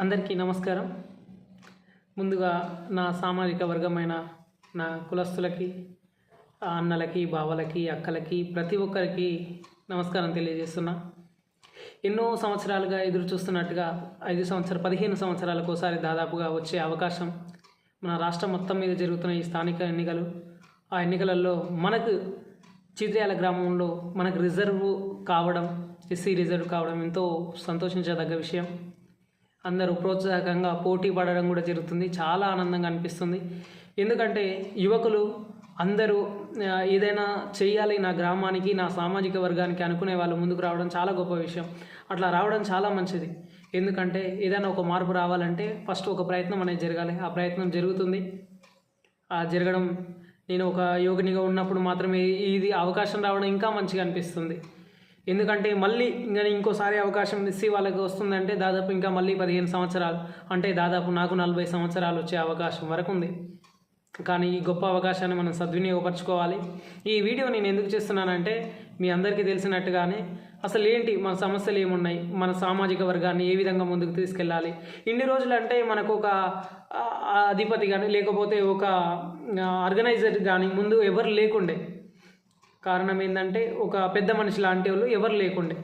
అందరికీ నమస్కారం. ముందుగా నా సామాజిక వర్గమైన నా కులస్తులకి అన్నలకి బావలకి అక్కలకి ప్రతి ఒక్కరికి నమస్కారం తెలియజేస్తున్నా. ఎన్నో సంవత్సరాలుగా ఎదురు చూస్తున్నట్టుగా ఐదు సంవత్సరాలు పదిహేను సంవత్సరాలకు ఒకసారి దాదాపుగా వచ్చే అవకాశం మన రాష్ట్రం మొత్తం మీద జరుగుతున్న ఈ స్థానిక ఎన్నికలు. ఆ ఎన్నికలలో మనకు చిత్రయాల గ్రామంలో మనకు రిజర్వ్ కావడం ఎస్సీ రిజర్వ్ కావడం ఎంతో సంతోషించదగ్గ విషయం. అందరూ ప్రోత్సాహకంగా పోటీ పడడం కూడా జరుగుతుంది. చాలా ఆనందంగా అనిపిస్తుంది. ఎందుకంటే యువకులు అందరూ ఏదైనా చేయాలి నా గ్రామానికి నా సామాజిక వర్గానికి అనుకునే వాళ్ళు ముందుకు రావడం చాలా గొప్ప విషయం. అట్లా రావడం చాలా మంచిది. ఎందుకంటే ఏదైనా ఒక మార్పు రావాలంటే ఫస్ట్ ఒక ప్రయత్నం అనేది జరగాలి. ఆ ప్రయత్నం జరుగుతుంది. ఆ జరగడం నేను ఒక యోగినిగా ఉన్నప్పుడు మాత్రమే ఇది అవకాశం రావడం ఇంకా మంచిగా అనిపిస్తుంది. ఎందుకంటే మళ్ళీ ఇంకా ఇంకోసారి అవకాశం ఇస్తే వాళ్ళకి వస్తుందంటే దాదాపు ఇంకా మళ్ళీ పదిహేను సంవత్సరాలు అంటే దాదాపు నాకు నలభై సంవత్సరాలు వచ్చే అవకాశం వరకు ఉంది. కానీ ఈ గొప్ప అవకాశాన్ని మనం సద్వినియోగపరచుకోవాలి. ఈ వీడియో నేను ఎందుకు చేస్తున్నానంటే మీ అందరికీ తెలిసినట్టుగానే అసలు ఏంటి మన సమస్యలు ఏమున్నాయి? మన సామాజిక వర్గాన్ని ఏ విధంగా ముందుకు తీసుకెళ్ళాలి? ఇన్ని రోజులు అంటే మనకు ఒక అధిపతి కానీ లేకపోతే ఒక ఆర్గనైజర్ కానీ ముందు ఎవరు లేకుండే. కారణం ఏంటంటే ఒక పెద్ద మనిషి లాంటి వాళ్ళు ఎవరు లేకుండే.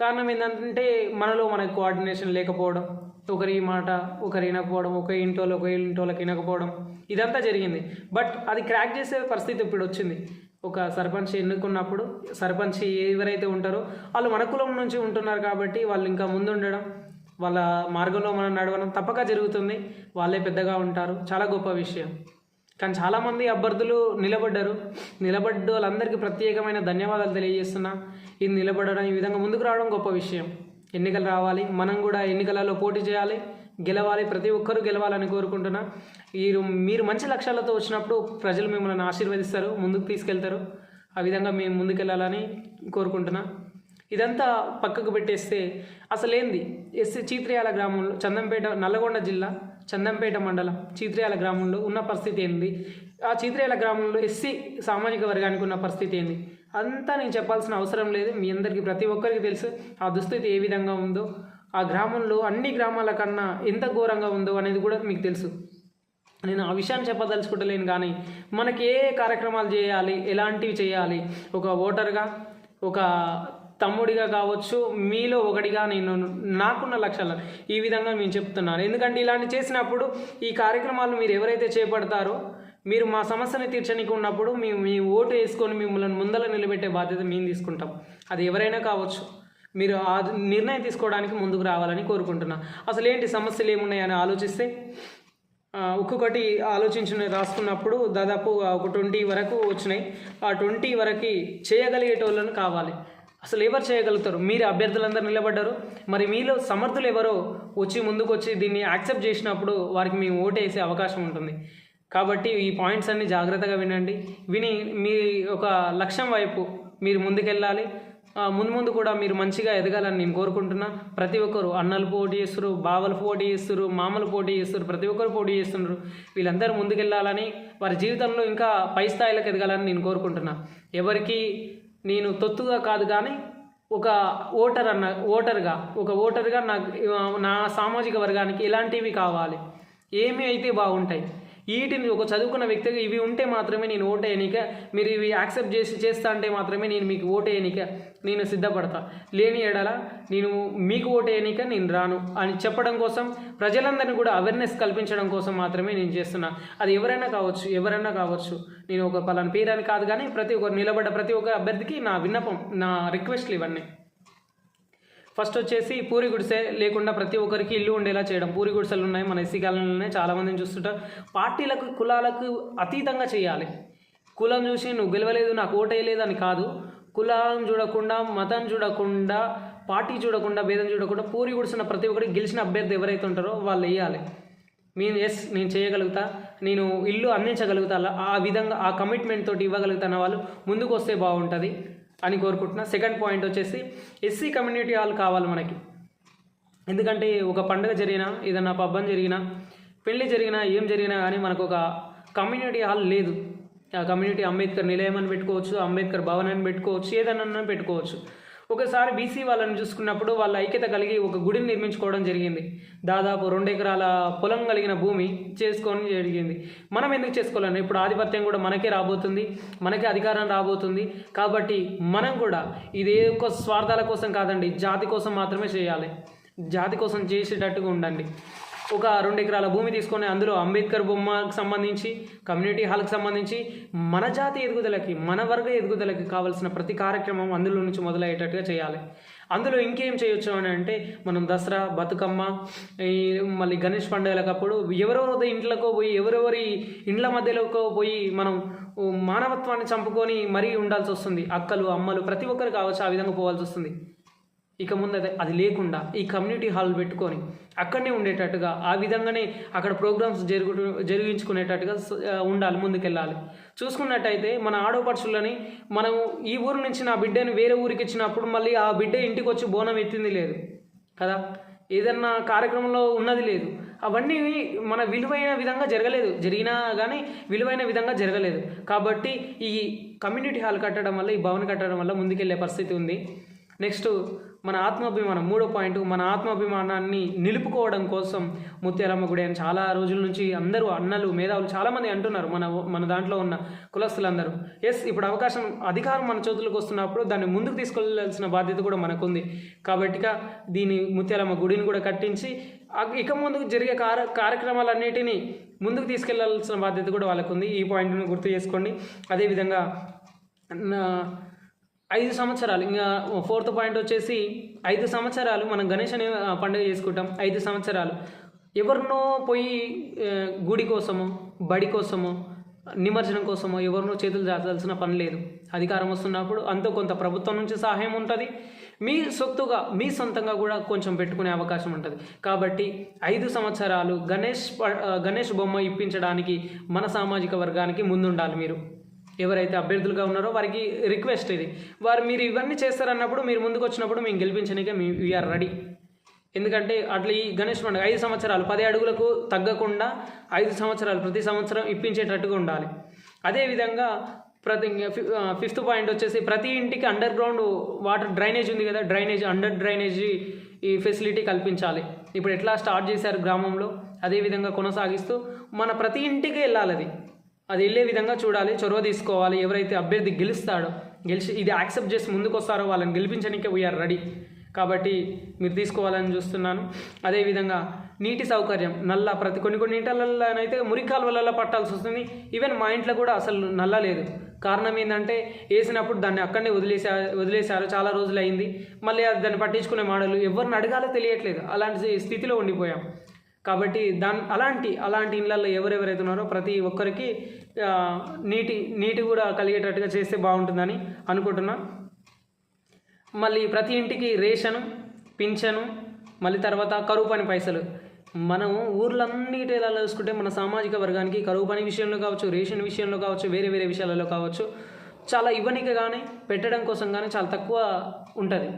కారణం ఏంటంటే మనలో మనకు కోఆర్డినేషన్ లేకపోవడం ఒకరి మాట ఒకరు వినకపోవడం ఒక ఇంటోళ్ళు ఒక ఇంటోళ్ళకి వినకపోవడం ఇదంతా జరిగింది. బట్ అది క్రాక్ చేసే పరిస్థితి ఇప్పుడు వచ్చింది. ఒక సర్పంచ్ ఎన్నుకున్నప్పుడు సర్పంచ్ ఎవరైతే ఉంటారో వాళ్ళు మన కులం నుంచి ఉంటున్నారు కాబట్టి వాళ్ళు ఇంకా ముందు ఉండడం వాళ్ళ మార్గంలో మనం నడవడం తప్పక జరుగుతుంది. వాళ్ళే పెద్దగా ఉంటారు. చాలా గొప్ప విషయం. కానీ చాలామంది అభ్యర్థులు నిలబడ్డారు. నిలబడ్డ వాళ్ళందరికీ ప్రత్యేకమైన ధన్యవాదాలు తెలియజేస్తున్నా. ఇది నిలబడడం ఈ విధంగా ముందుకు రావడం గొప్ప విషయం. ఎన్నికలు రావాలి మనం కూడా ఎన్నికలలో పోటీ చేయాలి గెలవాలి ప్రతి ఒక్కరూ గెలవాలని కోరుకుంటున్నా. మీరు మీరు మంచి లక్ష్యాలతో వచ్చినప్పుడు ప్రజలు మిమ్మల్ని ఆశీర్వదిస్తారు ముందుకు తీసుకెళ్తారు. ఆ విధంగా మేము ముందుకెళ్ళాలని కోరుకుంటున్నా. ఇదంతా పక్కకు పెట్టేస్తే అసలేంది? ఎస్సీ చీత్రియాల గ్రామంలో చందంపేట నల్లగొండ జిల్లా చందంపేట మండలం చీత్రియాల గ్రామంలో ఉన్న పరిస్థితి ఏంది? ఆ చీత్రియాల గ్రామంలో ఎస్సీ సామాజిక వర్గానికి ఉన్న పరిస్థితి ఏంది? అంతా నేను చెప్పాల్సిన అవసరం లేదు. మీ అందరికీ ప్రతి ఒక్కరికి తెలుసు ఆ దుస్థితి ఏ విధంగా ఉందో. ఆ గ్రామంలో అన్ని గ్రామాల కన్నా ఎంత ఘోరంగా ఉందో అనేది కూడా మీకు తెలుసు. నేను ఆ విషయాన్ని చెప్పదలుచుకుంటలేను కానీ మనకి ఏ కార్యక్రమాలు చేయాలి ఎలాంటివి చేయాలి? ఒక ఓటర్గా ఒక తమ్ముడిగా కావచ్చు మీలో ఒకటిగా నేను నాకున్న లక్ష్యాలను ఈ విధంగా మేము చెప్తున్నాను. ఎందుకంటే ఇలాంటి చేసినప్పుడు ఈ కార్యక్రమాలు మీరు ఎవరైతే చేపడతారో మీరు మా సమస్యని తీర్చడానికి ఉన్నప్పుడు మేము మీ ఓటు వేసుకొని మిమ్మల్ని ముందర నిలబెట్టే బాధ్యత మేము తీసుకుంటాం. అది ఎవరైనా కావచ్చు మీరు ఆ నిర్ణయం తీసుకోవడానికి ముందుకు రావాలని కోరుకుంటున్నా. అసలు ఏంటి సమస్యలు ఏమున్నాయని ఆలోచిస్తే ఒక్కొక్కటి ఆలోచించిన రాసుకున్నప్పుడు దాదాపు ఒక ట్వంటీ వరకు వచ్చినాయి. ఆ ట్వంటీ వరకు చేయగలిగేటోళ్ళను కావాలి. అసలు ఎవరు చేయగలుగుతారు? మీరు అభ్యర్థులందరూ నిలబడ్డారు. మరి మీలో సమర్థులు ఎవరో వచ్చి ముందుకు వచ్చి దీన్ని యాక్సెప్ట్ చేసినప్పుడు వారికి మేము ఓటేసే అవకాశం ఉంటుంది. కాబట్టి ఈ పాయింట్స్ అన్ని జాగ్రత్తగా వినండి. విని మీ ఒక లక్ష్యం వైపు మీరు ముందుకెళ్ళాలి. ముందు ముందు కూడా మీరు మంచిగా ఎదగాలని నేను కోరుకుంటున్నా. ప్రతి ఒక్కరు అన్నలు పోటీ చేస్తారు బావలు పోటీ చేస్తారు మామలు పోటీ చేస్తారు ప్రతి ఒక్కరు పోటీ చేస్తున్నారు. వీళ్ళందరూ ముందుకెళ్ళాలని వారి జీవితంలో ఇంకా పై స్థాయిలకు ఎదగాలని నేను కోరుకుంటున్నా. ఎవరికి నేను తొత్తుగా కాదు కానీ ఒక ఓటర్ అన్న ఓటర్గా ఒక ఓటర్గా నాకు నా సామాజిక వర్గానికి ఎలాంటివి కావాలి. ఏమి అయితే బాగుంటాయి. వీటిని ఒక చదువుకున్న వ్యక్తిగా ఇవి ఉంటే మాత్రమే నేను ఓటు వేయనిక మీరు ఇవి యాక్సెప్ట్ చేసి చేస్తా అంటే మాత్రమే నేను మీకు ఓటు వేయనిక నేను సిద్ధపడతా. లేని ఎడల నేను మీకు ఓటు వేయనిక నేను రాను అని చెప్పడం కోసం ప్రజలందరినీ కూడా అవేర్నెస్ కల్పించడం కోసం మాత్రమే నేను చేస్తున్నా. అది ఎవరైనా కావచ్చు ఎవరైనా కావచ్చు. నేను ఒక పలానా పేరు అని కాదు కానీ ప్రతి ఒక్కరు నిలబడ్డ ప్రతి ఒక్క అభ్యర్థికి నా విన్నపం నా రిక్వెస్ట్లు ఇవన్నీ. ఫస్ట్ వచ్చేసి పూరి గుడిసె లేకుండా ప్రతి ఒక్కరికి ఇల్లు ఉండేలా చేయడం. పూరి గుడిసెలు ఉన్నాయి మన ఎస్సీ కాలంలో ఉన్నాయి చాలామందిని చూస్తుంటారు. పార్టీలకు కులాలకు అతీతంగా చేయాలి. కులం చూసి నువ్వు గెలవలేదు నాకు ఓటేయలేదు అని కాదు. కులం చూడకుండా మతం చూడకుండా పార్టీ చూడకుండా భేదం చూడకుండా పూరి గుడిసిన ప్రతి ఒక్కరికి గెలిచిన అభ్యర్థి ఎవరైతే ఉంటారో వాళ్ళు వేయాలి. నేను ఎస్ నేను చేయగలుగుతా. నేను ఇల్లు అందించగలుగుతా. ఆ విధంగా ఆ కమిట్మెంట్ తోటి ఇవ్వగలుగుతాన వాళ్ళు ముందుకు వస్తే బాగుంటుంది. అని కోరుకుంటున్నా. సెకండ్ పాయింట్ వచ్చేసి ఎస్సీ కమ్యూనిటీ హాల్ కావాలి మనకి. ఎందుకంటే ఒక పండుగ జరిగినా ఏదన్నా పబ్బం జరిగినా పెళ్ళి జరిగినా ఏం జరిగినా కానీ మనకు ఒక కమ్యూనిటీ హాల్ లేదు. ఆ కమ్యూనిటీ అంబేద్కర్ నిలయం అని పెట్టుకోవచ్చు అంబేద్కర్ భవన్ అని పెట్టుకోవచ్చు ఏదన్నా పెట్టుకోవచ్చు. ఒకసారి బీసీ వాళ్ళని చూసుకున్నప్పుడు వాళ్ళ ఐక్యత కలిగి ఒక గుడిని నిర్మించుకోవడం జరిగింది. దాదాపు రెండు ఎకరాల పొలం కలిగిన భూమి చేసుకొని జరిగింది. మనం ఎందుకు చేసుకోలేము ఇప్పుడు ఆధిపత్యం కూడా మనకే రాబోతుంది మనకే అధికారం రాబోతుంది. కాబట్టి మనం కూడా ఇదే ఒక స్వార్థాల కోసం కాదండి జాతి కోసం మాత్రమే చేయాలి. జాతి కోసం చేసేటట్టుగా ఉండండి. ఒక రెండు ఎకరాల భూమి తీసుకొని అందులో అంబేద్కర్ బొమ్మకు సంబంధించి కమ్యూనిటీ హాల్కి సంబంధించి మన జాతి ఎదుగుదలకి మన వర్గ ఎదుగుదలకి కావాల్సిన ప్రతి కార్యక్రమం అందులో నుంచి మొదలయ్యేటట్టుగా చేయాలి. అందులో ఇంకేం చేయొచ్చు అని అంటే మనం దసరా బతుకమ్మ ఈ మళ్ళీ గణేష్ పండుగలకప్పుడు ఎవరెవరి ఇంట్లోకో పోయి ఎవరెవరి ఇండ్ల మధ్యలోకో పోయి మనం మానవత్వాన్ని చంపుకొని మరీ ఉండాల్సి వస్తుంది. అక్కలు అమ్మలు ప్రతి ఒక్కరు కావచ్చు ఆ విధంగా పోవాల్సి వస్తుంది. ఇక ముందు అది అది లేకుండా ఈ కమ్యూనిటీ హాల్ పెట్టుకొని అక్కడనే ఉండేటట్టుగా ఆ విధంగానే అక్కడ ప్రోగ్రామ్స్ జరుగు జరిగించుకునేటట్టుగా ఉండాలి ముందుకెళ్ళాలి. చూసుకున్నట్టయితే మన ఆడపడుచులని మనం ఈ ఊరు నుంచి నా బిడ్డని వేరే ఊరికి ఇచ్చినప్పుడు మళ్ళీ ఆ బిడ్డ ఇంటికి వచ్చి బోనం ఎత్తింది లేదు. కదా? ఏదన్నా కార్యక్రమంలో ఉన్నది లేదు. అవన్నీ మన విలువైన విధంగా జరగలేదు. జరిగినా కానీ విలువైన విధంగా జరగలేదు. కాబట్టి ఈ కమ్యూనిటీ హాల్ కట్టడం వల్ల ఈ భవన్ కట్టడం వల్ల ముందుకెళ్ళే పరిస్థితి ఉంది. నెక్స్ట్ మన ఆత్మాభిమానం మూడో పాయింట్ మన ఆత్మాభిమానాన్ని నిలుపుకోవడం కోసం ముత్యాలమ్మ గుడి అని చాలా రోజుల నుంచి అందరూ అన్నలు మేధావులు చాలామంది అంటున్నారు మన మన దాంట్లో ఉన్న కులస్తులందరూ. ఎస్ ఇప్పుడు అవకాశం అధికారం మన చేతులకు వస్తున్నప్పుడు దాన్ని ముందుకు తీసుకెళ్ళాల్సిన బాధ్యత కూడా మనకుంది. కాబట్టిగా దీని ముత్యాలమ్మ గుడిని కూడా కట్టించి ఇక ముందుకు జరిగే కార్య కార్యక్రమాలన్నిటినీ ముందుకు తీసుకెళ్ళాల్సిన బాధ్యత కూడా వాళ్ళకుంది. ఈ పాయింట్ని గుర్తు చేసుకోండి. అదేవిధంగా నా- ఐదు సంవత్సరాలు ఇంకా ఫోర్త్ పాయింట్ వచ్చేసి ఐదు సంవత్సరాలు మనం గణేష్ అనే పండుగ చేసుకుంటాం. ఐదు సంవత్సరాలు. ఎవరినో పోయి గుడి కోసమో బడి కోసమో నిమజ్జనం కోసమో ఎవరినో చేతులు దాచాల్సిన పని లేదు. అధికారం వస్తున్నప్పుడు అంతో కొంత ప్రభుత్వం నుంచి సహాయం ఉంటుంది. మీ సొత్తుగా మీ సొంతంగా కూడా కొంచెం పెట్టుకునే అవకాశం ఉంటుంది. కాబట్టి ఐదు సంవత్సరాలు గణేష్ ప- గణేష్ బొమ్మ ఇప్పించడానికి మన సామాజిక వర్గానికి ముందుండాలి మీరు. ఎవరైతే అభ్యర్థులుగా ఉన్నారో వారికి రిక్వెస్ట్ ఇది. వారు మీరు ఇవన్నీ చేస్తారన్నప్పుడు మీరు ముందుకు వచ్చినప్పుడు మేము గెలిపించడానికి మీ వీఆర్ రెడీ ఎందుకంటే అట్లా ఈ గణేష్ పండుగ ఐదు సంవత్సరాలు పది అడుగులకు తగ్గకుండా ఐదు సంవత్సరాలు ప్రతి సంవత్సరం ఇప్పించేటట్టుగా ఉండాలి. అదేవిధంగా ప్రతి ఫిఫ్త్ పాయింట్ వచ్చేసి ప్రతి ఇంటికి అండర్ గ్రౌండ్ వాటర్ డ్రైనేజ్ ఉంది కదా డ్రైనేజ్ అండర్ డ్రైనేజ్ ఈ ఫెసిలిటీ కల్పించాలి. ఇప్పుడు ఎట్లా స్టార్ట్ చేశారు గ్రామంలో అదేవిధంగా కొనసాగిస్తూ మన ప్రతి ఇంటికి వెళ్ళాలి అది. అది వెళ్ళే విధంగా చూడాలి చొరవ తీసుకోవాలి ఎవరైతే అభ్యర్థి గెలుస్తాడో గెలిచి ఇది యాక్సెప్ట్ చేసి ముందుకు వస్తారో వాళ్ళని గెలిపించడానికి వీఆర్ రెడీ కాబట్టి మీరు తీసుకోవాలని చూస్తున్నాను. అదేవిధంగా నీటి సౌకర్యం నల్ల ప్రతి కొన్ని కొన్ని నీళ్ళలోనైతే మురికాలువలలో పట్టాల్సి వస్తుంది. ఈవెన్ మా ఇంట్లో కూడా అసలు నల్ల లేదు. కారణం ఏంటంటే వేసినప్పుడు దాన్ని అక్కడనే వదిలేసా వదిలేశారు చాలా రోజులు అయింది మళ్ళీ అది దాన్ని పట్టించుకునే మాడలు ఎవరిని అడగాలో తెలియట్లేదు. అలాంటి స్థితిలో ఉండిపోయాం. కాబట్టి దాని అలాంటి అలాంటి ఇళ్ళల్లో ఎవరెవరైతే ఉన్నారో ప్రతి ఒక్కరికి నీటి నీటి కూడా కలిగేటట్టుగా చేస్తే బాగుంటుందని అనుకుంటున్నా. మళ్ళీ ప్రతి ఇంటికి రేషను పింఛను మళ్ళీ తర్వాత కరువు పని పైసలు. మనం ఊర్లన్నిటిలలో చూసుకుంటే మన సామాజిక వర్గానికి కరువు పని విషయంలో కావచ్చు రేషన్ విషయంలో కావచ్చు వేరే వేరే విషయాలలో కావచ్చు చాలా ఇవ్వనిక కానీ పెట్టడం కోసం కానీ చాలా తక్కువ ఉంటుంది.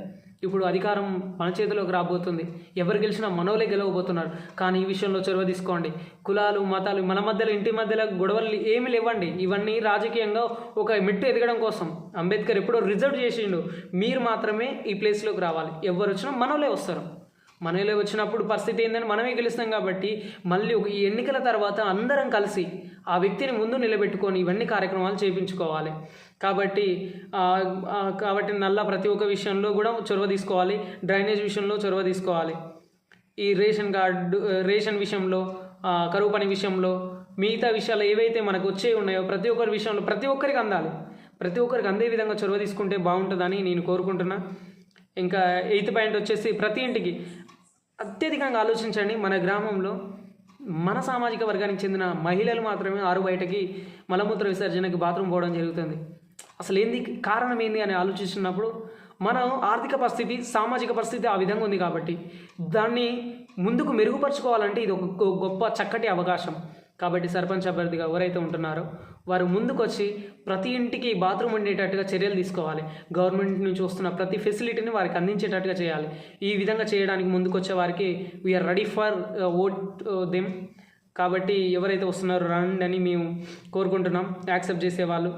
ఇప్పుడు అధికారం మన చేతిలోకి రాబోతుంది. ఎవరు గెలిచినా మనోలే గెలవబోతున్నారు. కానీ ఈ విషయంలో చొరవ తీసుకోండి. కులాలు మతాలు మన మధ్యలో ఇంటి మధ్యలో గొడవలు ఏమి లేవండి. ఇవన్నీ రాజకీయంగా ఒక మెట్టు ఎదగడం కోసం. అంబేద్కర్ ఎప్పుడో రిజర్వ్ చేసిండు. మీరు మాత్రమే ఈ ప్లేస్లోకి రావాలి. ఎవరు వచ్చినా మనోలే వస్తారు. మనలో వచ్చినప్పుడు పరిస్థితి ఏంటని మనమే గెలుస్తాం కాబట్టి మళ్ళీ ఒక ఈ ఎన్నికల తర్వాత అందరం కలిసి ఆ వ్యక్తిని ముందు నిలబెట్టుకొని ఇవన్నీ కార్యక్రమాలు చేయించుకోవాలి కాబట్టి కాబట్టి నల్ల ప్రతి ఒక్క విషయంలో కూడా చొరవ తీసుకోవాలి డ్రైనేజ్ విషయంలో చొరవ తీసుకోవాలి. ఈ రేషన్ కార్డు రేషన్ విషయంలో కరువు పని విషయంలో మిగతా విషయాలు ఏవైతే మనకు వచ్చే ఉన్నాయో ప్రతి ఒక్కరి విషయంలో ప్రతి ఒక్కరికి అందాలి. ప్రతి ఒక్కరికి అందే విధంగా చొరవ తీసుకుంటే బాగుంటుందని నేను కోరుకుంటున్నా. ఇంకా ఎయిత్ పాయింట్ వచ్చేసి ప్రతి ఇంటికి అత్యధికంగా ఆలోచించండి మన గ్రామంలో మన సామాజిక వర్గానికి చెందిన మహిళలు మాత్రమే ఆరు బయటకి మలమూత్ర విసర్జనకి బాత్రూమ్ పోవడం జరుగుతుంది. అసలు ఏంది కారణం ఏంది అని ఆలోచిస్తున్నప్పుడు మనం ఆర్థిక పరిస్థితి సామాజిక పరిస్థితి ఆ విధంగా ఉంది కాబట్టి దాన్ని ముందుకు మెరుగుపరుచుకోవాలంటే ఇది ఒక గొప్ప చక్కటి అవకాశం. కాబట్టి సర్పంచ్ అభ్యర్థిగా ఎవరైతే ఉంటున్నారో వారు ముందుకొచ్చి ప్రతి ఇంటికి బాత్రూమ్ ఉండేటట్టుగా చర్యలు తీసుకోవాలి. గవర్నమెంట్ నుంచి వస్తున్న ప్రతి ఫెసిలిటీని వారికి అందించేటట్టుగా చేయాలి. ఈ విధంగా చేయడానికి ముందుకొచ్చే వారికి we are ready for vote them కాబట్టి ఎవరైతే వస్తున్నారో రండి అని మేము కోరుకుంటున్నాం. యాక్సెప్ట్ చేసేవాళ్ళు.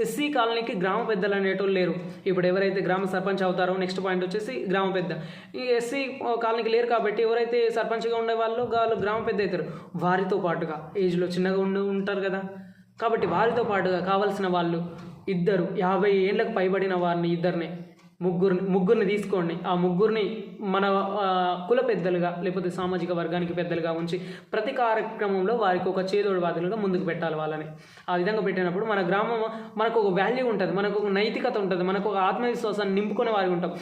ఎస్సీ కాలనీకి గ్రామ పెద్దలు అనేటోళ్ళు లేరు. ఇప్పుడు ఎవరైతే గ్రామ సర్పంచ్ అవుతారో నెక్స్ట్ పాయింట్ వచ్చేసి గ్రామ పెద్ద. ఈ ఎస్సీ కాలనీకి లేరు కాబట్టి ఎవరైతే సర్పంచ్గా ఉండే వాళ్ళు వాళ్ళు గ్రామ పెద్ద అవుతారు. వారితో పాటుగా ఏజ్లో చిన్నగా ఉండి ఉంటారు కదా. కాబట్టి వారితో పాటుగా కావాల్సిన వాళ్ళు ఇద్దరు. యాభై ఏళ్ళకు పైబడిన వారిని ఇద్దరిని. ముగ్గురిని ముగ్గురిని తీసుకోండి. ఆ ముగ్గురిని మన కుల పెద్దలుగా లేకపోతే సామాజిక వర్గానికి పెద్దలుగా ఉంచి ప్రతి కార్యక్రమంలో వారికి ఒక చేదోడు వాదులుగా ముందుకు పెట్టాలి వాళ్ళని. ఆ విధంగా పెట్టినప్పుడు మన గ్రామం మనకు ఒక వాల్యూ ఉంటుంది మనకు ఒక నైతికత ఉంటుంది మనకు ఒక ఆత్మవిశ్వాసాన్ని నింపుకునే వారికి ఉంటాం.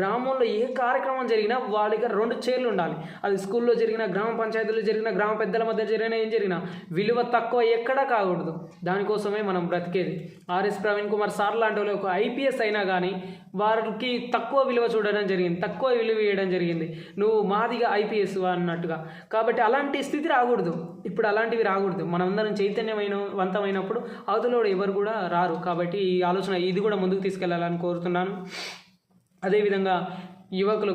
గ్రామంలో ఏ కార్యక్రమం జరిగినా వాళ్ళకి రెండు చేర్లు ఉండాలి. అది స్కూల్లో జరిగిన గ్రామ పంచాయతీలో జరిగిన గ్రామ పెద్దల మధ్య జరిగిన ఏం జరిగినా విలువ తక్కువ ఎక్కడా కాకూడదు. దానికోసమే మనం బ్రతికేది. R S Praveen Kumar sir లాంటి వాళ్ళు ఒక ఐపీఎస్ అయినా కానీ వారు వారికి తక్కువ విలువ చూడడం జరిగింది తక్కువ విలువ ఇవ్వడం జరిగింది. నువ్వు మాదిగా ఐపీఎస్ అన్నట్టుగా. కాబట్టి అలాంటి స్థితి రాకూడదు. ఇప్పుడు అలాంటివి రాకూడదు. మనమందరం చైతన్యమైన వంతమైనప్పుడు అవతలోడు ఎవరు కూడా రారు. కాబట్టి ఈ ఆలోచన ఇది కూడా ముందుకు తీసుకెళ్ళాలని కోరుతున్నాను. అదేవిధంగా యువకులు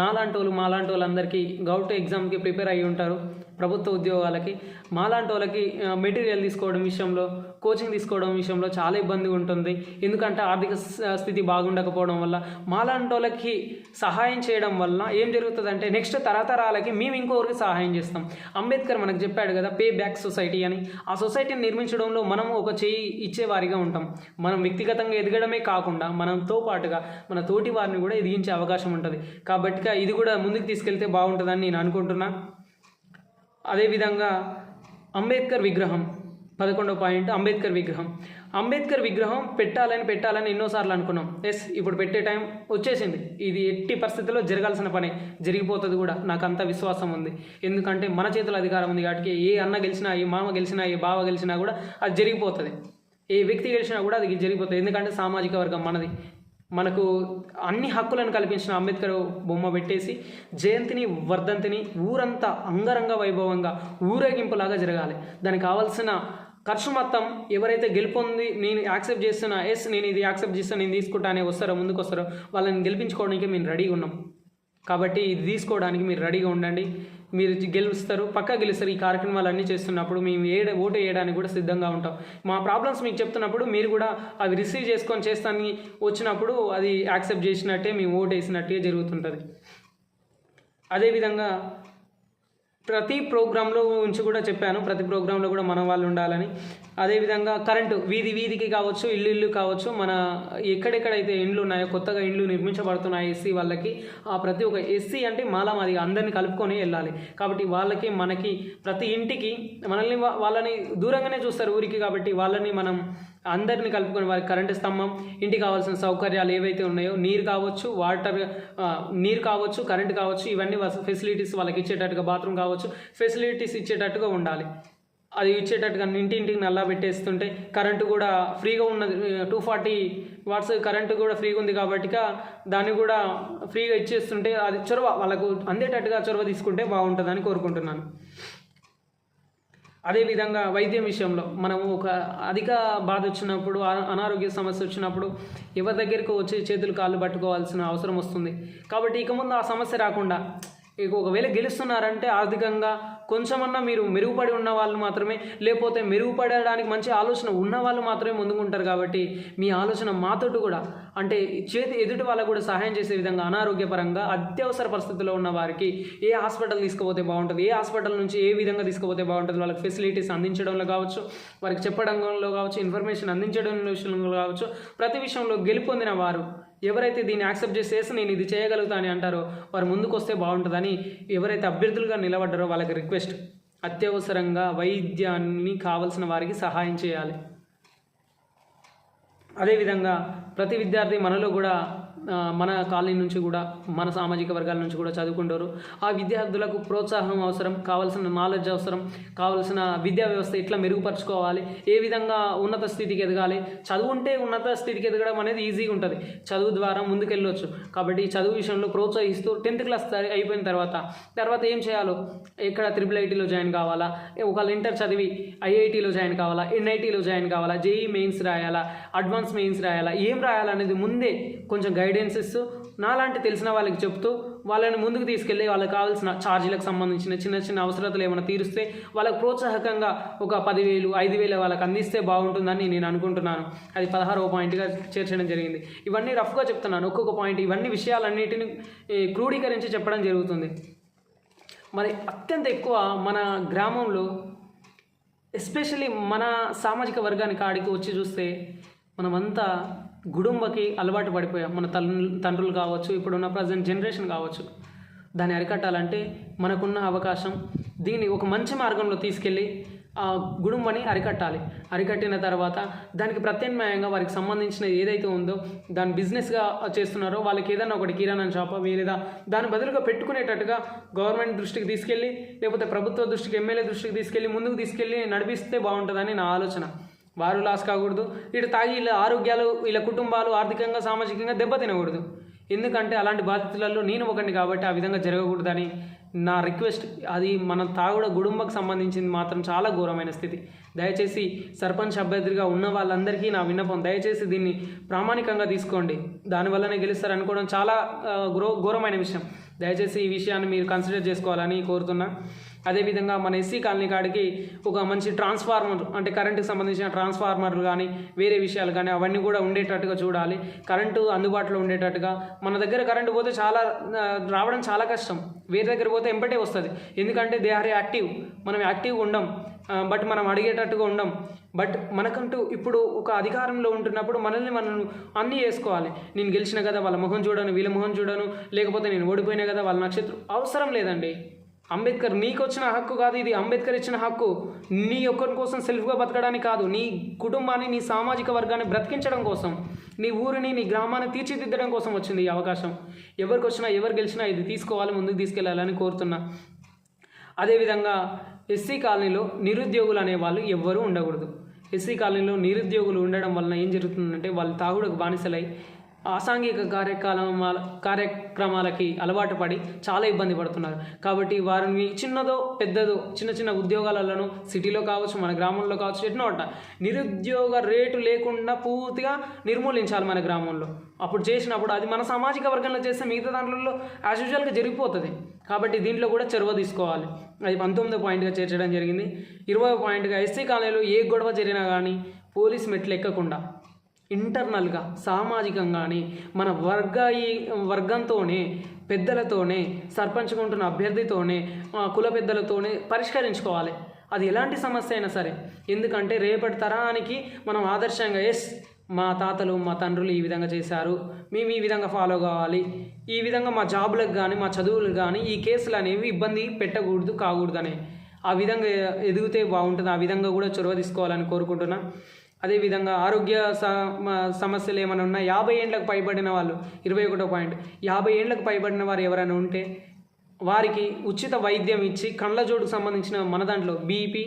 నాలాంటి వాళ్ళు మాలాంటి వాళ్ళందరికీ గౌట్ ఎగ్జామ్కి ప్రిపేర్ అయ్యి ఉంటారు. ప్రభుత్వ ఉద్యోగాలకి మాలాంటి వాళ్ళకి మెటీరియల్ తీసుకోవడం విషయంలో కోచింగ్ తీసుకోవడం విషయంలో చాలా ఇబ్బంది ఉంటుంది. ఎందుకంటే ఆర్థిక స్థితి బాగుండకపోవడం వల్ల మాలాంటి వాళ్ళకి సహాయం చేయడం వల్ల ఏం జరుగుతుందంటే నెక్స్ట్ తరతరాలకి మేము ఇంకొకరికి సహాయం చేస్తాం. అంబేద్కర్ మనకు చెప్పాడు కదా పే బ్యాక్ సొసైటీ అని. ఆ సొసైటీని నిర్మించడంలో మనం ఒక చేయి ఇచ్చేవారిగా ఉంటాం. మనం వ్యక్తిగతంగా ఎదగడమే కాకుండా మనతో పాటుగా మన తోటి వారిని కూడా ఎదిగించే అవకాశం ఉంటుంది. కాబట్టి ఇది కూడా ముందుకు తీసుకెళ్తే బాగుంటుందని నేను అనుకుంటున్నాను అదేవిధంగా అంబేద్కర్ విగ్రహం పదకొండో పాయింట్ అంబేద్కర్ విగ్రహం. అంబేద్కర్ విగ్రహం పెట్టాలని పెట్టాలని ఎన్నోసార్లు అనుకున్నాం. ఎస్ ఇప్పుడు పెట్టే టైం వచ్చేసింది. ఇది ఎట్టి పరిస్థితుల్లో జరగాల్సిన పనే. జరిగిపోతుంది కూడా. నాకు అంత విశ్వాసం ఉంది. ఎందుకంటే మన చేతుల అధికారం ఉంది కాబట్టి ఏ అన్న గెలిచినా ఏ మామ గెలిచినా ఏ బావ గెలిచినా కూడా అది జరిగిపోతుంది. ఏ వ్యక్తి గెలిచినా కూడా అది జరిగిపోతుంది. ఎందుకంటే సామాజిక వర్గం మనది. మనకు అన్ని హక్కులను కల్పించిన అంబేద్కర్ బొమ్మ పెట్టేసి జయంతిని వర్ధంతిని ఊరంతా అంగరంగ వైభవంగా ఊరేగింపులాగా జరగాలి. దానికి కావాల్సిన ఖర్చు మొత్తం ఎవరైతే గెలుపొంది నేను యాక్సెప్ట్ చేస్తున్నా ఎస్ నేను ఇది యాక్సెప్ట్ చేస్తాను నేను తీసుకుంటానే వస్తారో ముందుకు వస్తారో వాళ్ళని గెలిపించుకోవడానికి మేము రెడీగా ఉన్నాం. కాబట్టి ఇది తీసుకోవడానికి మీరు రెడీగా ఉండండి. మీరు గెలుస్తారు పక్కా గెలుస్తారు ఈ కార్యక్రమాలు అన్నీ చేస్తున్నప్పుడు మేము ఏ ఓటు వేయడానికి కూడా సిద్ధంగా ఉంటాం. మా ప్రాబ్లమ్స్ మీకు చెప్తున్నప్పుడు మీరు కూడా అవి రిసీవ్ చేసుకొని చేస్తాను వచ్చినప్పుడు అది యాక్సెప్ట్ చేసినట్టే మేము ఓటు వేసినట్టే జరుగుతుంటుంది. అదేవిధంగా ప్రతి ప్రోగ్రాంలో ఉంచి కూడా చెప్పాను ప్రతి ప్రోగ్రాంలో కూడా మన వాళ్ళు ఉండాలని. అదేవిధంగా కరెంటు వీధి వీధికి కావచ్చు ఇల్లు ఇల్లు కావచ్చు మన ఎక్కడెక్కడైతే ఇండ్లు ఉన్నాయో కొత్తగా ఇండ్లు నిర్మించబడుతున్నాయి ఎస్సీ వాళ్ళకి ఆ ప్రతి ఒక్క ఎస్సీ అంటే మాలా మాది అందరినీ కలుపుకొని వెళ్ళాలి. కాబట్టి వాళ్ళకి మనకి ప్రతి ఇంటికి మనల్ని వాళ్ళని దూరంగానే చూస్తారు ఊరికి కాబట్టి వాళ్ళని మనం అందరిని కలుపుకొని వారికి కరెంటు స్తంభం ఇంటికి కావాల్సిన సౌకర్యాలు ఏవైతే ఉన్నాయో నీరు కావచ్చు వాటర్ నీరు కావచ్చు కరెంట్ కావచ్చు ఇవన్నీ ఫెసిలిటీస్ వాళ్ళకి ఇచ్చేటట్టుగా బాత్రూమ్ కావచ్చు ఫెసిలిటీస్ ఇచ్చేటట్టుగా ఉండాలి. అది ఇచ్చేటట్టుగా ఇంటింటికి నల్లా పెట్టేస్తుంటే కరెంటు కూడా ఫ్రీగా ఉన్నది. టూ ఫార్టీ వాట్స్ కరెంటు కూడా ఫ్రీగా ఉంది కాబట్టి దాన్ని కూడా ఫ్రీగా ఇచ్చేస్తుంటే అది చొరవ వాళ్ళకు అందేటట్టుగా చొరవ తీసుకుంటే బాగుంటుందని కోరుకుంటున్నాను. అదేవిధంగా వైద్యం విషయంలో మనం ఒక అధిక బాధ వచ్చినప్పుడు అనారోగ్య సమస్య వచ్చినప్పుడు ఎవరి దగ్గరికి వచ్చి చేతులు కాళ్ళు పట్టుకోవాల్సిన అవసరం వస్తుంది. కాబట్టి ఇక ముందు ఆ సమస్య రాకుండా ఇక ఒకవేళ గెలుస్తున్నారంటే ఆర్థికంగా కొంచెమన్నా మీరు మెరుగుపడి ఉన్న వాళ్ళు మాత్రమే లేకపోతే మెరుగుపడడానికి మంచి ఆలోచన ఉన్న వాళ్ళు మాత్రమే ముందుకుంటారు కాబట్టి మీ ఆలోచన మాతోటి కూడా అంటే చేతి ఎదుటి వాళ్ళకు కూడా సహాయం చేసే విధంగా అనారోగ్యపరంగా అత్యవసర పరిస్థితుల్లో ఉన్న వారికి ఏ హాస్పిటల్ తీసుకుపోతే బాగుంటుంది ఏ హాస్పిటల్ నుంచి ఏ విధంగా తీసుకుపోతే బాగుంటుంది వాళ్ళకి ఫెసిలిటీస్ అందించడంలో కావచ్చు వారికి చెప్పడంలో కావచ్చు ఇన్ఫర్మేషన్ అందించడం విషయంలో కావచ్చు ప్రతి విషయంలో గెలుపొందిన వారు ఎవరైతే దీన్ని యాక్సెప్ట్ చేసేసి నేను ఇది చేయగలుగుతా అని అంటారో వారు ముందుకు వస్తే బాగుంటుందని ఎవరైతే అభ్యర్థులుగా నిలబడ్డారో వాళ్ళకి రిక్వెస్ట్. అత్యవసరంగా వైద్యాన్ని కావలసిన వారికి సహాయం చేయాలి. అదేవిధంగా ప్రతి విద్యార్థి మనలో కూడా మన కాలనీ నుంచి కూడా మన సామాజిక వర్గాల నుంచి కూడా చదువుకుంటారు. ఆ విద్యార్థులకు ప్రోత్సాహం అవసరం కావాల్సిన నాలెడ్జ్ అవసరం కావాల్సిన విద్యా వ్యవస్థ ఎట్లా మెరుగుపరచుకోవాలి ఏ విధంగా ఉన్నత స్థితికి ఎదగాలి చదువుంటే ఉన్నత స్థితికి ఎదగడం అనేది ఈజీగా ఉంటుంది. చదువు ద్వారా ముందుకెళ్ళొచ్చు. కాబట్టి చదువు విషయంలో ప్రోత్సహిస్తూ టెన్త్ క్లాస్ అయిపోయిన తర్వాత తర్వాత ఏం చేయాలో? ఎక్కడ త్రిబుల్ ఐటీలో జాయిన్ కావాలా? ఒకవేళ ఇంటర్ చదివి ఐఐటీలో జాయిన్ కావాలా? ఎన్ఐటీలో జాయిన్ కావాలా? జేఈ మెయిన్స్ రాయాలా? అడ్వాన్స్ మెయిన్స్ రాయాలా? ఏం రాయాలనేది ముందే కొంచెం గైడ్ గైడెన్సెస్ నాలాంటి తెలిసిన వాళ్ళకి చెప్తూ వాళ్ళని ముందుకు తీసుకెళ్ళి వాళ్ళకి కావాల్సిన ఛార్జీలకు సంబంధించిన చిన్న చిన్న అవసరతలు ఏమైనా తీరుస్తే వాళ్ళకు ప్రోత్సాహకంగా ఒక పదివేలు ఐదు వేలు వాళ్ళకి అందిస్తే బాగుంటుందని నేను అనుకుంటున్నాను. అది పదహారవ పాయింట్గా చేర్చడం జరిగింది. ఇవన్నీ రఫ్గా చెప్తున్నాను. ఒక్కొక్క పాయింట్ ఇవన్నీ విషయాలన్నిటిని క్రోడీకరించి చెప్పడం జరుగుతుంది. మరి అత్యంత ఎక్కువ మన గ్రామంలో ఎస్పెషల్లీ మన సామాజిక వర్గానికి ఆడికి వచ్చి చూస్తే మనమంతా గుడుంబకి అలవాటు పడిపోయాం. మన తల్లి తండ్రులు కావచ్చు ఇప్పుడున్న ప్రజెంట్ జనరేషన్ కావచ్చు. దాన్ని అరికట్టాలంటే మనకున్న అవకాశం. దీన్ని ఒక మంచి మార్గంలో తీసుకెళ్ళి ఆ గుడుంబని అరికట్టాలి. అరికట్టిన తర్వాత దానికి ప్రత్యామ్నాయంగా వారికి సంబంధించిన ఏదైతే ఉందో దాని బిజినెస్గా చేస్తున్నారో వాళ్ళకి ఏదైనా ఒకటి కిరాణా షాప్ లేదా దాని బదులుగా పెట్టుకునేటట్టుగా గవర్నమెంట్ దృష్టికి తీసుకెళ్ళి లేకపోతే ప్రభుత్వ దృష్టికి ఎమ్మెల్యే దృష్టికి తీసుకెళ్ళి ముందుకు తీసుకెళ్ళి నడిపిస్తే బాగుంటుందని నా ఆలోచన. వారు లాస్ కాకూడదు. ఇటు తాగి వీళ్ళ ఆరోగ్యాలు వీళ్ళ కుటుంబాలు ఆర్థికంగా సామాజికంగా దెబ్బతినకూడదు. ఎందుకంటే అలాంటి బాధితులలో నేను ఒకటి కాబట్టి ఆ విధంగా జరగకూడదని నా రిక్వెస్ట్. అది మన తాగుడ గుడుంబకు సంబంధించింది మాత్రం చాలా ఘోరమైన స్థితి. దయచేసి సర్పంచ్ అభ్యర్థిగా ఉన్న వాళ్ళందరికీ నా విన్నపం. దయచేసి దీన్ని ప్రామాణికంగా తీసుకోండి. దానివల్లనే గెలుస్తారు అనుకోవడం చాలా ఘోరమైన విషయం. దయచేసి ఈ విషయాన్ని మీరు కన్సిడర్ చేసుకోవాలని కోరుతున్నా. అదేవిధంగా మన ఎస్సీ కాలనీ కాడికి ఒక మంచి ట్రాన్స్ఫార్మర్ అంటే కరెంటుకు సంబంధించిన ట్రాన్స్ఫార్మర్లు కానీ వేరే విషయాలు కానీ అవన్నీ కూడా ఉండేటట్టుగా చూడాలి. కరెంటు అందుబాటులో ఉండేటట్టుగా. మన దగ్గర కరెంటు పోతే చాలా రావడం చాలా కష్టం. వేరే దగ్గర పోతే ఎంపటే వస్తుంది. ఎందుకంటే దే ఆర్ యాక్టివ్ మనం యాక్టివ్గా ఉండం. బట్ మనం అడిగేటట్టుగా ఉండం. బట్ మనకంటూ ఇప్పుడు ఒక అధికారంలో ఉంటున్నప్పుడు మనల్ని మనం అన్నీ వేసుకోవాలి. నేను గెలిచిన కదా వాళ్ళ మొహం చూడను వీళ్ళ మొహం చూడను లేకపోతే నేను ఓడిపోయినా కదా వాళ్ళ నక్షత్రం. అవసరం లేదండి. అంబేద్కర్ నీకు వచ్చిన హక్కు కాదు ఇది. అంబేద్కర్ ఇచ్చిన హక్కు నీ ఒక్కరి కోసం సెల్ఫ్గా బతకడానికి కాదు. నీ కుటుంబాన్ని నీ సామాజిక వర్గాన్ని బ్రతికించడం కోసం నీ ఊరిని నీ గ్రామాన్ని తీర్చిదిద్దడం కోసం వచ్చింది ఈ అవకాశం. ఎవరికి వచ్చినా ఎవరు గెలిచినా ఇది తీసుకోవాలి ముందుకు తీసుకెళ్ళాలని కోరుతున్నా. అదేవిధంగా ఎస్సీ కాలనీలో నిరుద్యోగులు అనేవాళ్ళు ఎవ్వరూ ఉండకూడదు. ఎస్సీ కాలనీలో నిరుద్యోగులు ఉండడం వలన ఏం జరుగుతుందంటే వాళ్ళు తాగుడుకు బానిసలై అసాంఘిక కార్యక్రమాల కార్యక్రమాలకి అలవాటు పడి చాలా ఇబ్బంది పడుతున్నారు. కాబట్టి వారిని చిన్నదో పెద్దదో చిన్న చిన్న ఉద్యోగాలలోనూ సిటీలో కావచ్చు మన గ్రామంలో కావచ్చు ఎన్నో ఉంటా నిరుద్యోగ రేటు లేకుండా పూర్తిగా నిర్మూలించాలి మన గ్రామంలో. అప్పుడు చేసినప్పుడు అది మన సామాజిక వర్గంలో చేస్తే మిగతా దాంట్లో యాజ్ యూజువల్గా జరిగిపోతుంది. కాబట్టి దీంట్లో కూడా చొరవ తీసుకోవాలి. అది పంతొమ్మిదో పాయింట్గా చేర్చడం జరిగింది. ఇరవై పాయింట్గా ఎస్సీ కాలనీలో ఏ గొడవ జరిగినా కానీ పోలీస్ మెట్లు ఎక్కకుండా ఇంటర్నల్గా సామాజికంగానే మన వర్గ ఈ వర్గంతోనే పెద్దలతోనే సర్పంచ్గా ఉంటున్న అభ్యర్థితోనే కుల పెద్దలతోనే పరిష్కరించుకోవాలి. అది ఎలాంటి సమస్య అయినా సరే. ఎందుకంటే రేపటి తరానికి మనం ఆదర్శంగా ఎస్ మా తాతలు మా తండ్రులు ఈ విధంగా చేశారు. మేము ఈ విధంగా ఫాలో కావాలి. ఈ విధంగా మా జాబులకు కానీ మా చదువులకు కానీ ఈ కేసులు అనేవి ఇబ్బంది పెట్టకూడదు కాకూడదనే. ఆ విధంగా ఎదిగితే బాగుంటుంది. ఆ విధంగా కూడా చొరవ తీసుకోవాలని కోరుకుంటున్నా. అదేవిధంగా ఆరోగ్య సమస్యలు ఏమైనా ఉన్నా యాభై ఏండ్లకు పైబడిన వాళ్ళు ఇరవై ఒకటో పాయింట్ యాభై ఏండ్లకు పైబడిన వారు ఎవరైనా ఉంటే వారికి ఉచిత వైద్యం ఇచ్చి కళ్ళజోడుకు సంబంధించిన మన దాంట్లో బీపీ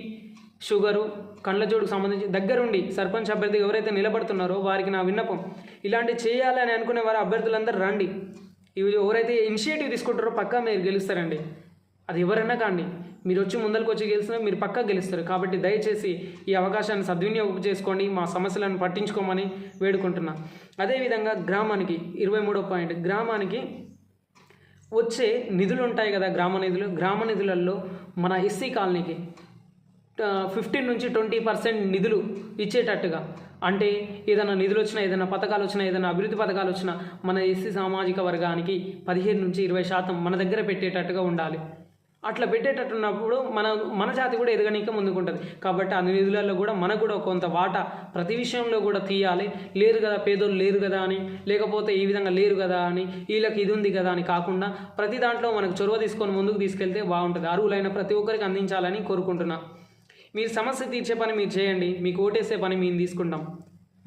షుగరు కళ్ళజోడుకు సంబంధించి దగ్గరుండి సర్పంచ్ అభ్యర్థి ఎవరైతే నిలబడుతున్నారో వారికి నా విన్నపం. ఇలాంటి చేయాలని అనుకునే వారు అభ్యర్థులందరూ రండి. ఇవి ఎవరైతే ఇనిషియేటివ్ తీసుకుంటారో పక్కా మీరు గెలుస్తారండి. అది ఎవరైనా కాండి. మీరు వచ్చి ముందరికి వచ్చి గెలిచినా మీరు పక్కా గెలుస్తారు. కాబట్టి దయచేసి ఈ అవకాశాన్ని సద్వినియోగం చేసుకోండి మా సమస్యలను పట్టించుకోమని వేడుకుంటున్నా. అదేవిధంగా గ్రామానికి ఇరవై మూడో పాయింట్ గ్రామానికి వచ్చే నిధులు ఉంటాయి కదా గ్రామ నిధులు. గ్రామ నిధులలో మన ఎస్సీ కాలనీకి ఫిఫ్టీన్ నుంచి ట్వంటీ పర్సెంట్ నిధులు ఇచ్చేటట్టుగా. అంటే ఏదైనా నిధులు వచ్చినా ఏదైనా పథకాలు వచ్చినా ఏదైనా అభివృద్ధి పథకాలు వచ్చినా మన ఎస్సీ సామాజిక వర్గానికి పదిహేను నుంచి ఇరవై శాతం మన దగ్గర పెట్టేటట్టుగా ఉండాలి. అట్లా పెట్టేటట్టున్నప్పుడు మన మన జాతి కూడా ఎదగనీక ముందుకుంటుంది. కాబట్టి అన్ని నిధులలో కూడా మనకు కూడా కొంత వాటా ప్రతి విషయంలో కూడా తీయాలి. లేరు కదా పేదోళ్ళు లేరు కదా అని లేకపోతే ఈ విధంగా లేరు కదా అని వీళ్ళకి ఇది ఉంది కదా అని కాకుండా ప్రతి దాంట్లో మనకు చొరవ తీసుకొని ముందుకు తీసుకెళ్తే బాగుంటుంది. అరువులైన ప్రతి ఒక్కరికి అందించాలని కోరుకుంటున్నా. మీరు సమస్య తీర్చే పని మీరు చేయండి. మీకు ఓటేసే పని మేము తీసుకుంటాం.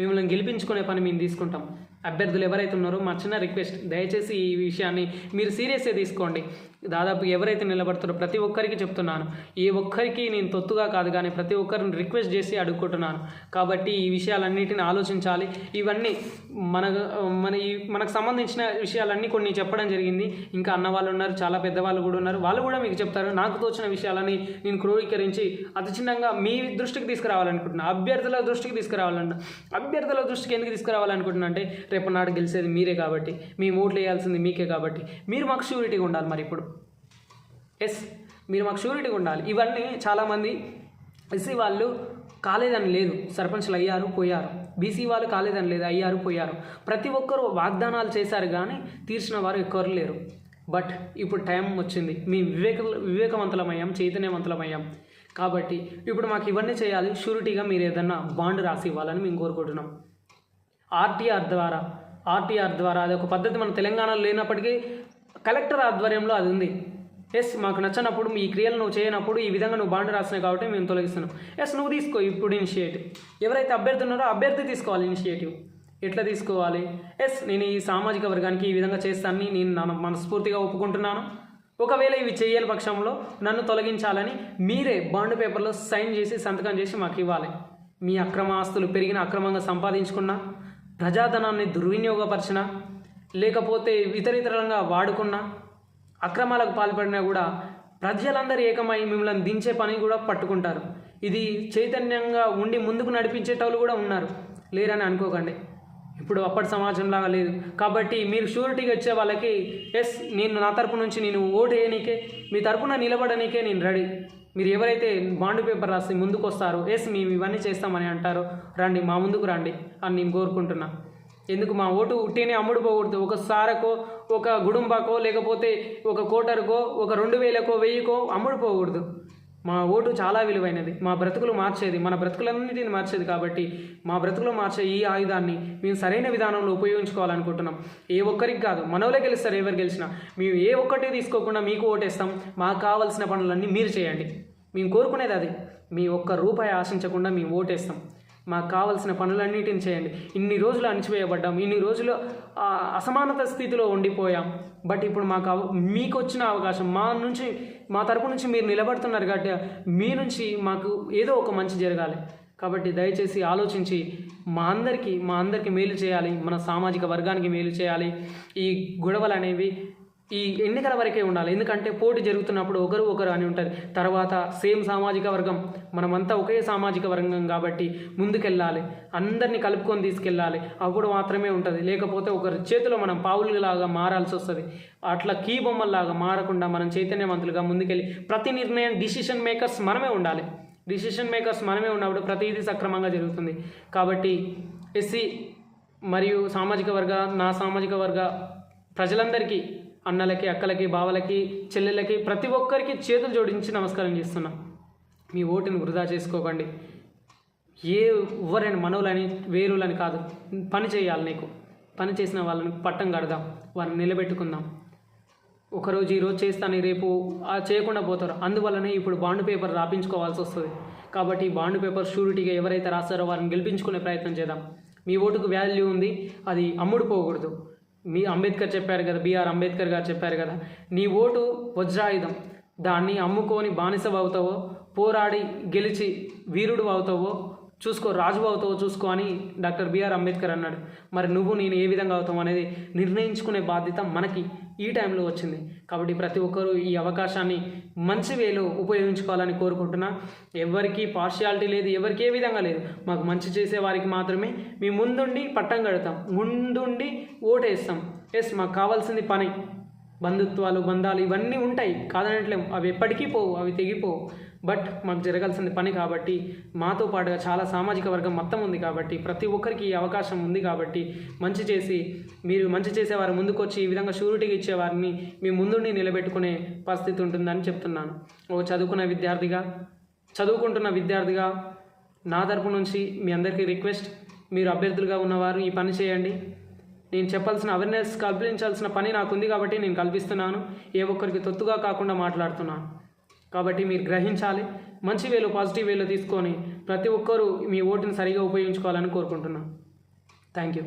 మిమ్మల్ని గెలిపించుకునే పని మేము తీసుకుంటాం. అభ్యర్థులు ఎవరైతే ఉన్నారో మా చిన్న రిక్వెస్ట్ దయచేసి ఈ విషయాన్ని మీరు సీరియస్గా తీసుకోండి. దాదాపు ఎవరైతే నిలబడతారో ప్రతి ఒక్కరికి చెప్తున్నాను. ఏ ఒక్కరికి నేను తొత్తుగా కాదు కానీ ప్రతి ఒక్కరిని రిక్వెస్ట్ చేసి అడుగుకుంటున్నాను కాబట్టి ఈ విషయాలన్నిటిని ఆలోచించాలి. ఇవన్నీ మన మన ఈ మనకు సంబంధించిన విషయాలన్నీ కొన్ని చెప్పడం జరిగింది. ఇంకా అన్న వాళ్ళు ఉన్నారు చాలా పెద్దవాళ్ళు కూడా ఉన్నారు. వాళ్ళు కూడా మీకు చెప్తారు నాకు తోచిన విషయాలని నేను క్రోడీకరించి అతి చిన్నంగా మీ దృష్టికి తీసుకురావాలనుకుంటున్నాను అభ్యర్థుల దృష్టికి తీసుకురావాలన్న అభ్యర్థుల దృష్టికి ఎందుకు తీసుకురావాలనుకుంటున్నా అంటే రేపు నాడు గెలిచేది మీరే కాబట్టి మీ ఓట్లు వేయాల్సింది మీకే కాబట్టి. మీరు మాకు షూరిటీగా ఉండాలి మరి ఇప్పుడు. ఎస్ మీరు మాకు షూరిటీగా ఉండాలి. ఇవన్నీ చాలామంది ఎస్సీ వాళ్ళు కాలేదని లేదు. సర్పంచ్లు అయ్యారు పోయారు. బీసీ వాళ్ళు కాలేదని లేదు అయ్యారు పోయారు. ప్రతి ఒక్కరూ వాగ్దానాలు చేశారు కానీ తీర్చిన వారు ఎక్కువరు లేరు. బట్ ఇప్పుడు టైం వచ్చింది. మీ వివేక వివేకవంతులమయ్యాం చైతన్యవంతులమయ్యాం. కాబట్టి ఇప్పుడు మాకు ఇవన్నీ చేయాలి. షూరిటీగా మీరు ఏదన్నా బాండ్ రాసి ఇవ్వాలని మేము కోరుకుంటున్నాం. ఆర్టీఆర్ ద్వారా ఆర్టీఆర్ ద్వారా అది ఒక పద్ధతి మన తెలంగాణలో లేనప్పటికీ కలెక్టర్ ఆధ్వర్యంలో అది ఉంది. ఎస్ మాకు నచ్చినప్పుడు ఈ క్రియలు నువ్వు చేయనప్పుడు ఈ విధంగా నువ్వు బాండ్ రాసినావు కాబట్టి మేము తొలగిస్తున్నాం. ఎస్ నువ్వు తీసుకో ఇప్పుడు ఇనిషియేటివ్ ఎవరైతే అభ్యర్థి ఉన్నారో అభ్యర్థి తీసుకోవాలి ఇనిషియేటివ్ ఎట్లా తీసుకోవాలి? ఎస్ నేను ఈ సామాజిక వర్గానికి ఈ విధంగా చేస్తానని నేను నా మనస్ఫూర్తిగా ఒప్పుకుంటున్నాను. ఒకవేళ ఇవి చేయని పక్షంలో నన్ను తొలగించాలని మీరే బాండ్ పేపర్లో సైన్ చేసి సంతకం చేసి మాకు ఇవ్వాలి. మీ అక్రమ ఆస్తులు పెరిగిన అక్రమంగా సంపాదించుకున్న ప్రజాధనాన్ని దుర్వినియోగపరిచిన లేకపోతే ఇతరితరంగా వాడుకున్నా అక్రమాలకు పాల్పడినా కూడా ప్రజలందరూ ఏకమై మిమ్మల్ని దించే పని కూడా పట్టుకుంటారు. ఇది చైతన్యంగా ఉండి ముందుకు నడిపించేటోళ్ళు కూడా ఉన్నారు. లేరని అనుకోకండి. ఇప్పుడు అప్పటి సమాజంలాగా లేదు. కాబట్టి మీరు షూరిటీగా వచ్చే వాళ్ళకి ఎస్ నేను నా తరపు నుంచి నేను ఓటు వేయనీకే మీ తరపున నిలబడనీకే నేను రెడీ. మీరు ఎవరైతే బాండ్ పేపర్ రాసి ముందుకు వస్తారో ఎస్ మేము ఇవన్నీ చేస్తామని అంటారో రండి మా ముందుకు రండి అని నేను కోరుకుంటున్నాను ఎందుకు మా ఓటు ఉట్టినే అమ్ముడు పోకూడదు ఒక సారకో ఒక గుడుంబాకో లేకపోతే ఒక కోటరుకో ఒక రెండు వేలకో వెయ్యికో అమ్ముడు పోకూడదు మా ఓటు చాలా విలువైనది. మా బ్రతుకులు మార్చేది మన బ్రతుకులన్నిటిని మార్చేది కాబట్టి మా బ్రతుకులు మార్చే ఈ ఆయుధాన్ని మేము సరైన విధానంలో ఉపయోగించుకోవాలనుకుంటున్నాం. ఏ ఒక్కరికి కాదు మనవలే గెలుస్తారు ఎవరు గెలిచినా. మేము ఏ ఒక్కటి తీసుకోకుండా మీకు ఓటేస్తాం. మాకు కావాల్సిన పనులన్నీ మీరు చేయండి. మేము కోరుకునేది అది. మీ ఒక్క రూపాయి ఆశించకుండా మేము ఓటేస్తాం. మాకు కావలసిన పనులన్నిటిని చేయండి. ఇన్ని రోజులు అణిచివేయబడ్డాం. ఇన్ని రోజులు అసమానత స్థితిలో ఉండిపోయాం. బట్ ఇప్పుడు మాకు అవ- మీకు వచ్చిన అవకాశం. మా నుంచి మా తరపు నుంచి మీరు నిలబడుతున్నారు కాబట్టి మీ నుంచి మాకు ఏదో ఒక మంచి జరగాలి. కాబట్టి దయచేసి ఆలోచించి మా అందరికీ మా అందరికీ మేలు చేయాలి. మన సామాజిక వర్గానికి మేలు చేయాలి. ఈ గొడవలు అనేవి ఈ ఎన్నికల వరకే ఉండాలి. ఎందుకంటే పోటీ జరుగుతున్నప్పుడు ఒకరు ఒకరు అని ఉంటుంది తర్వాత సేమ్ సామాజిక వర్గం మనమంతా ఒకే సామాజిక వర్గం కాబట్టి ముందుకెళ్ళాలి. అందరినీ కలుపుకొని తీసుకెళ్ళాలి. అప్పుడు మాత్రమే ఉంటుంది. లేకపోతే ఒకరి చేతిలో మనం పావులులాగా మారాల్సి వస్తుంది. అట్లా కీ బొమ్మల్లాగా మారకుండా మనం చైతన్యవంతులుగా ముందుకెళ్ళి ప్రతి నిర్ణయం డిసిషన్ మేకర్స్ మనమే ఉండాలి. డిసిషన్ మేకర్స్ మనమే ఉన్నప్పుడు ప్రతిదీ సక్రమంగా జరుగుతుంది. కాబట్టి ఎస్సీ మరియు సామాజిక వర్గ నా సామాజిక వర్గ ప్రజలందరికీ అన్నలకి అక్కలకి బావలకి చెల్లెలకి ప్రతి ఒక్కరికి చేతులు జోడించి నమస్కారం చేస్తున్నా. మీ ఓటుని వృధా చేసుకోకండి. ఏ ఎవరైనా మనవులని వేరులని కాదు. పని చేయాలి నీకు. పని చేసిన వాళ్ళని పట్టం కడదాం. వారిని నిలబెట్టుకుందాం. ఒకరోజు ఈరోజు చేస్తాను రేపు చేయకుండా పోతారు. అందువల్లనే ఇప్పుడు బాండ్ పేపర్ రాపించుకోవాల్సి వస్తుంది. కాబట్టి బాండ్ పేపర్ షూరిటీగా ఎవరైతే రాస్తారో వారిని గెలిపించుకునే ప్రయత్నం చేద్దాం. మీ ఓటుకు వాల్యూ ఉంది. అది అమ్ముడు పోకూడదు. మీ అంబేద్కర్ చెప్పారు కదా బీఆర్ అంబేద్కర్ గారు చెప్పారు కదా నీ ఓటు వజ్రాయుధం. దాన్ని అమ్ముకొని బానిస అవుతావో పోరాడి గెలిచి వీరుడు అవుతావో చూసుకో రాజు అవుతావో చూసుకో అని డాక్టర్ బిఆర్ అంబేద్కర్ అన్నాడు. మరి నువ్వు నేను ఏ విధంగా అవుతావు అనేది నిర్ణయించుకునే బాధ్యత మనకి ఈ టైంలో వచ్చింది. కాబట్టి ప్రతి ఒక్కరూ ఈ అవకాశాన్ని మంచి వేలో ఉపయోగించుకోవాలని కోరుకుంటున్నా. ఎవరికి పార్షియాలిటీ లేదు ఎవరికి ఏ విధంగా లేదు. మాకు మంచి చేసే వారికి మాత్రమే మేము ముందుండి పట్టం కడతాం. ముందుండి ఓటేస్తాం. ఎస్ మాకు కావాల్సింది పని. బంధుత్వాలు బంధాలు ఇవన్నీ ఉంటాయి. కాదనట్లేం. అవి ఎప్పటికీ పోవు. అవి తెగిపోవు. బట్ మాకు జరగాల్సింది పని కాబట్టి మాతో పాటుగా చాలా సామాజిక వర్గం మొత్తం ఉంది కాబట్టి ప్రతి ఒక్కరికి ఈ అవకాశం ఉంది కాబట్టి మంచి చేసి మీరు మంచి చేసేవారు ముందుకొచ్చి ఈ విధంగా షూరిటీగా ఇచ్చేవారిని మీ ముందుండి నిలబెట్టుకునే పరిస్థితి ఉంటుందని చెప్తున్నాను. ఒక చదువుకున్న విద్యార్థిగా చదువుకుంటున్న విద్యార్థిగా నా తరపు నుంచి మీ అందరికీ రిక్వెస్ట్ మీరు అభ్యర్థులుగా ఉన్నవారు ఈ పని చేయండి. నేను చెప్పాల్సిన అవేర్నెస్ కల్పించాల్సిన పని నాకు ఉంది కాబట్టి నేను కల్పిస్తున్నాను. ఏ ఒక్కరికి తొత్తుగా కాకుండా మాట్లాడుతున్నాను. కాబట్టి మీరు గ్రహించాలి. మంచి వేలు పాజిటివ్ వేలు తీసుకొని ప్రతి ఒక్కరూ మీ ఓటుని సరిగా ఉపయోగించుకోవాలని కోరుకుంటున్నాను. Thank you